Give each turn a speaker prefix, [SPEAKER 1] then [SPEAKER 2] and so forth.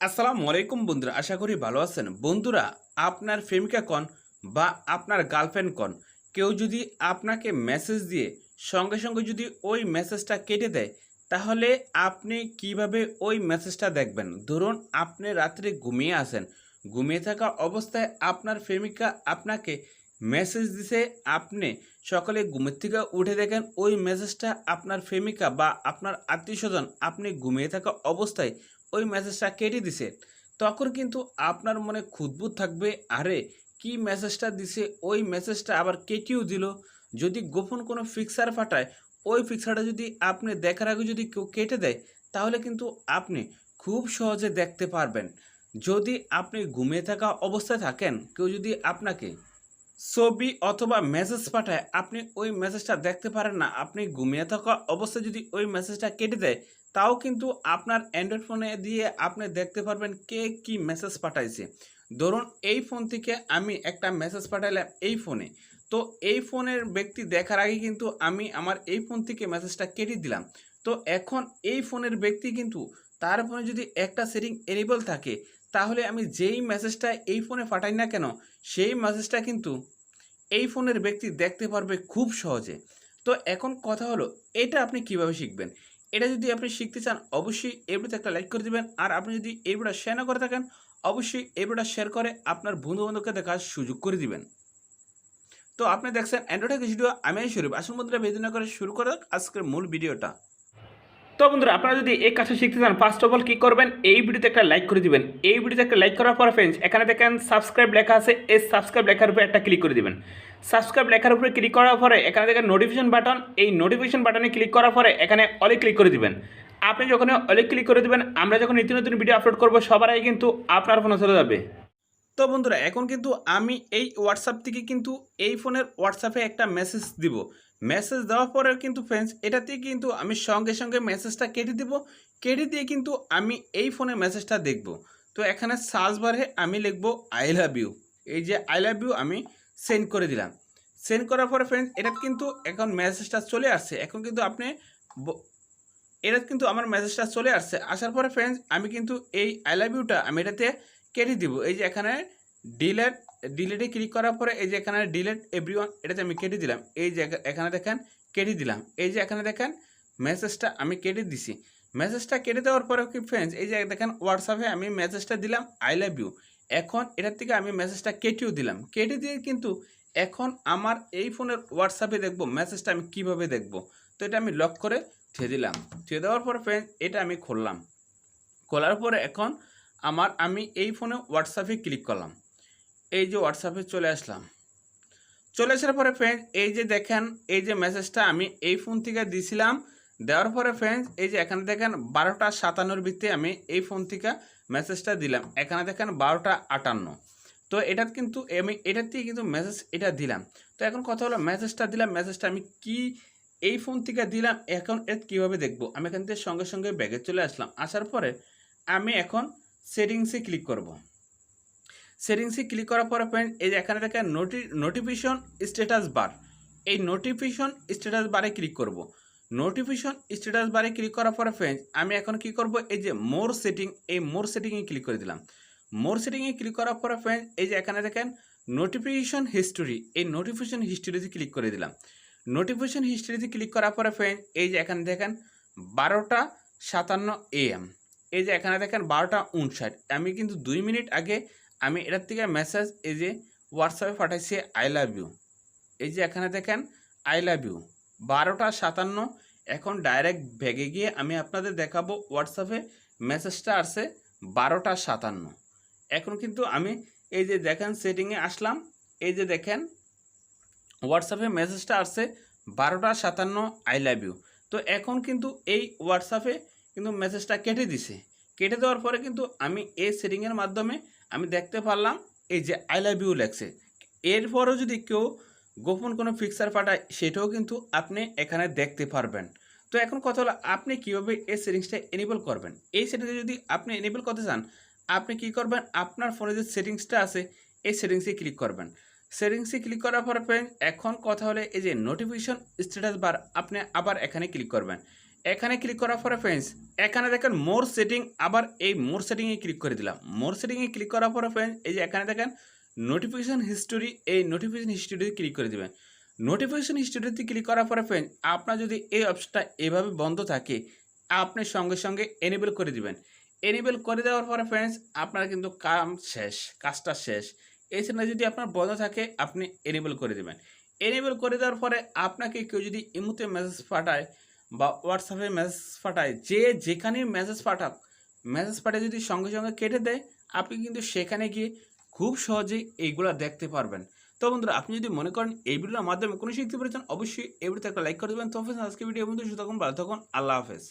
[SPEAKER 1] আসসালামু আলাইকুম বন্ধুরা, আশা করি ভালো আছেন। বন্ধুরা, আপনার প্রেমিকা কন বা আপনার গার্লফ্রেন্ড কন, কেউ যদি আপনাকে মেসেজ দিয়ে সঙ্গে সঙ্গে যদি ওই মেসেজটা কেটে দেয়, তাহলে আপনি কীভাবে ওই মেসেজটা দেখবেন? ধরুন, আপনি রাত্রে ঘুমিয়ে আছেন, ঘুমিয়ে থাকা অবস্থায় আপনার প্রেমিকা আপনাকে মেসেজ দিছে, আপনি সকালে ঘুমের থেকে উঠে দেখেন ওই মেসেজটা আপনার প্রেমিকা বা আপনার আত্মীয় স্বজন আপনি ঘুমিয়ে থাকা অবস্থায় ওই মেসেজটা কেটে দিছে। তখন কিন্তু আপনার মনে খুদবুদ থাকবে, আরে, কি মেসেজটা দিছে? ওই মেসেজটা আবার কেটেও দিল? যদি গোপন কোনো ফিক্সার ফাটায় ওই ফিক্সারটা যদি আপনি দেখার আগে যদি কেউ কেটে দেয়, তাহলে কিন্তু আপনি খুব সহজে দেখতে পারবেন। যদি আপনি ঘুমিয়ে থাকা অবস্থায় থাকেন, কেউ যদি আপনাকে ছবি অথবা মেসেজ পাঠায়, আপনি ওই মেসেজটা দেখতে পারেন না। আপনি ঘুমিয়ে থাকা অবস্থায় যদি ওই মেসেজটা কেটে দেয়, তাও কিন্তু আপনার অ্যান্ড্রয়েড ফোনে দিয়ে আপনি দেখতে পারবেন কে কি মেসেজ পাঠাইছে। ধরুন, এই ফোন থেকে আমি একটা মেসেজ পাঠাইলাম এই ফোনে তো এই ফোনের ব্যক্তি দেখার আগে কিন্তু আমি আমার এই ফোন থেকে মেসেজটা কেটে দিলাম। তো এখন এই ফোনের ব্যক্তি কিন্তু তার ফোনে যদি একটা সেটিং এনেবল থাকে তাহলে আমি যেই মেসেজটা এই ফোনে পাঠাই না কেন, সেই মেসেজটা কিন্তু এই ফোনের ব্যক্তি দেখতে পারবে খুব সহজে। তো এখন কথা হলো, এটা আপনি কীভাবে শিখবেন? এটা যদি আপনি শিখতে চান, অবশ্যই এই ভিডিওতে একটা লাইক করে দিবেন। আর আপনি যদি এই ভিডিওটা শেয়ার না করে থাকেন, অবশ্যই এই ভিডিওটা শেয়ার করে আপনার বন্ধু বান্ধবকে দেখার সুযোগ করে দিবেন। তো আপনি দেখছেন অ্যান্ড্রয়েড ভিডিও আমি শরীফ। আসুন বন্ধুরা বেদনা করে শুরু করে আজকের মূল ভিডিওটা তো বন্ধুরা, আপনারা যদি এই কাজটা শিখতে চান ফার্স্ট অফ অল কী করবেন? এই ভিডিওতে একটা লাইক করে দিবেন। এই ভিডিওতে একটা লাইক করার পর ফ্রেন্ডস এখানে দেখেন সাবস্ক্রাইব লেখা আছে। এই সাবস্ক্রাইব লেখার উপরে একটা ক্লিক করে দিবেন। সাবস্ক্রাইব লেখার উপরে ক্লিক করার পরে এখানে দেখেন নোটিফিকেশন বাটন এই নোটিফিকেশন বাটনে ক্লিক করার পরে এখানে অলে ক্লিক করে দিবেন। আপনি যখন অলে ক্লিক করে দিবেন, আমরা যখন নিত্য নতুন ভিডিও আপলোড করব, সবার আগে কিন্তু আপনার ফোনে চলে যাবে। তো বন্ধুরা, এখন কিন্তু আমি এই হোয়াটসঅ্যাপ থেকে কিন্তু এই ফোনের হোয়াটসঅ্যাপে একটা মেসেজ দিব। মেসেজ দেওয়ার পরে কিন্তু ফ্রেন্ডস এটাতে কিন্তু আমি সঙ্গে সঙ্গে মেসেজটা কেটে দিব। কেটে দিয়ে কিন্তু আমি এই ফোনে মেসেজটা দেখব। তো এখানে সার্চ বারে আমি লিখব আই লাভ ইউ এই যে আই লাভ ইউ আমি সেন্ড করে দিলাম। সেন্ড করার পরে ফ্রেন্ডস এটা কিন্তু এখন মেসেজটা চলে আসছে। এখন কিন্তু আপনি এটা কিন্তু আমার মেসেজটা চলে আসছে। আসার পরে ফ্রেন্ডস আমি কিন্তু এই আই লাভ ইউটা আমি এটাতে কেটে দিব। এই যে, এখানে ডিলেট ডিলেটে ক্লিক করার পরে এই যে এখানে ডিলেট এভরিওয়ান এটাতে আমি কেটে দিলাম। এই যে এখানে দেখেন, কেটে দিলাম। এই যে এখানে দেখেন মেসেজটা আমি কেটে দিছি। মেসেজটা কেটে দেওয়ার পরে কি ফ্রেন্ডস এই যে দেখেন হোয়াটসঅ্যাপে আমি মেসেজটা দিলাম আই লাভ ইউ এখন এটার থেকে আমি মেসেজটা কেটেও দিলাম। কেটে দিয়ে কিন্তু এখন আমার এই ফোনের হোয়াটসঅ্যাপে দেখব মেসেজটা আমি কীভাবে দেখব। তো এটা আমি লক করে থুয়ে দিলাম। থুয়ে দেওয়ার পরে ফ্রেন্ড এটা আমি খুললাম। খোলার পরে এখন আমার, আমি এই ফোনে হোয়াটসঅ্যাপে ক্লিক করলাম। এই যে হোয়াটসঅ্যাপে চলে আসলাম। চলে আসার পরে ফ্রেন্ড এই যে দেখেন, এই যে মেসেজটা আমি এই ফোন থেকে দিছিলাম, দেওয়ার পরে ফ্রেন্ডস এই যে এখানে দেখেন বারোটা সাতান্নর ভিত্তিতে আমি এই ফোন থেকে মেসেজটা দিলাম। এখানে দেখেন বারোটা আটান্ন। তো এটা কিন্তু আমি, এটার থেকে কিন্তু মেসেজ এটা দিলাম। তো এখন কথা হলো মেসেজটা দিলাম মেসেজটা আমি কি এই ফোন থেকে দিলাম, এখন এর কীভাবে দেখব? আমি এখান থেকে সঙ্গে সঙ্গে ব্যাগে চলে আসলাম। আসার পরে আমি এখন সেটিংসে ক্লিক করব। সেটিংসে ক্লিক করার পরে ফ্রেন্ড এই যে এখানে দেখেন নোটি নোটিফিকেশন স্ট্যাটাস বার এই নোটিফিকেশন স্ট্যাটাস বারে ক্লিক করব। নোটিফিকেশন স্ট্যাটাস বারে ক্লিক করার পরে ফ্রেন্ড আমি এখন কি করব? এই যে মোর সেটিং এই মোর সেটিংয়ে ক্লিক করে দিলাম। মোর সেটিংয়ে ক্লিক করার পরে ফ্রেন্ড এই যে এখানে দেখেন নোটিফিকেশন হিস্টোরি এই নোটিফিকেশন হিস্টোরিতে ক্লিক করে দিলাম। নোটিফিকেশন হিস্টোরিতে ক্লিক করার পরে ফ্রেন্ড এই যে এখানে দেখেন বারোটা সাতান্ন এএম এই যে এখানে দেখেন বারোটা উনষাট। আমি কিন্তু দুই মিনিট আগে আমি এটার থেকে মেসেজ এই যে হোয়াটসঅ্যাপে পাঠাইছি আই লাভ ইউ এই যে এখানে দেখেন আই লাভ ইউ বারোটা সাতান্ন, এখন ডাইরেক্ট ভেগে গিয়ে আমি আপনাদের দেখাবো হোয়াটসঅ্যাপে মেসেজটা আসছে বারোটা সাতান্ন। এখন কিন্তু আমি এই যে দেখেন সেটিংয়ে আসলাম, এই যে দেখেন হোয়াটসঅ্যাপে মেসেজটা আসছে বারোটা সাতান্ন আই লাভ ইউ তো এখন কিন্তু এই হোয়াটসঅ্যাপে কিন্তু মেসেজটা কেটে দিছে। কেটে দেওয়ার পরে কিন্তু আমি এই সেটিংয়ের মাধ্যমে আমি দেখতে পারলাম এই যে আই লাভ ইউ লেখছে। এরপরও যদি কেউ গোপন কোনো ফিক্সার পাঠায়, সেটাও কিন্তু আপনি এখানে দেখতে পারবেন। তো এখন কথা হলো, আপনি কীভাবে এই সেটিংসটা এনেবল করবেন? এই সেটিংসে যদি আপনি এনেবল করতে চান, আপনি কি করবেন? আপনার ফোনে যে সেটিংসটা আছে, এই সেটিংসে ক্লিক করবেন। সেটিংসে ক্লিক করার পরে এখন কথা হলে, এই যে নোটিফিকেশন স্ট্যাটাস বার আপনি আবার এখানে ক্লিক করবেন। এখানে ক্লিক করার পরে ফ্রেন্ডস এখানে দেখেন মোর সেটিং আবার এই মোর সেটিংয়ে ক্লিক করে দিলাম। মোর সেটিংয়ে ক্লিক করার পরে ফ্রেন্ডস এই যে এখানে দেখেন নোটিফিকেশন হিস্টোরি এই নোটিফিকেশন হিস্টোরিতে ক্লিক করে দিবেন। নোটিফিকেশন হিস্টোরিতে ক্লিক করার পরে ফ্রেন্ড আপনার যদি এই অপশনটা এভাবে বন্ধ থাকে, আপনি সঙ্গে সঙ্গে এনেবল করে দিবেন। এনেবল করে দেওয়ার পরে ফ্রেন্ডস আপনার কিন্তু কাম শেষ, কাজটা শেষ। এই সেটা যদি আপনার বন্ধ থাকে, আপনি এনেবল করে দিবেন। এনেবল করে দেওয়ার পরে আপনাকে কেউ যদি ইমুতে মেসেজ পাঠায় বা হোয়াটসঅ্যাপে মেসেজ পাঠায়। যে যেখানে মেসেজ পাঠাক মেসেজ পাঠিয়ে যদি সঙ্গে সঙ্গে কেটে দেয়, আপনি কিন্তু সেখানে গিয়ে খুব সহজেই এইগুলো দেখতে পারবেন। তো বন্ধুরা, আপনি যদি মনে করেন এই ভিডিওর মাধ্যমে কোনো শিখতে পেরেছেন অবশ্যই এই ভিডিওতে একটা লাইক করে দেবেন। তো আজকে ভিডিও বন্ধু তখন ভালো থাকুন, আল্লাহ হাফেজ।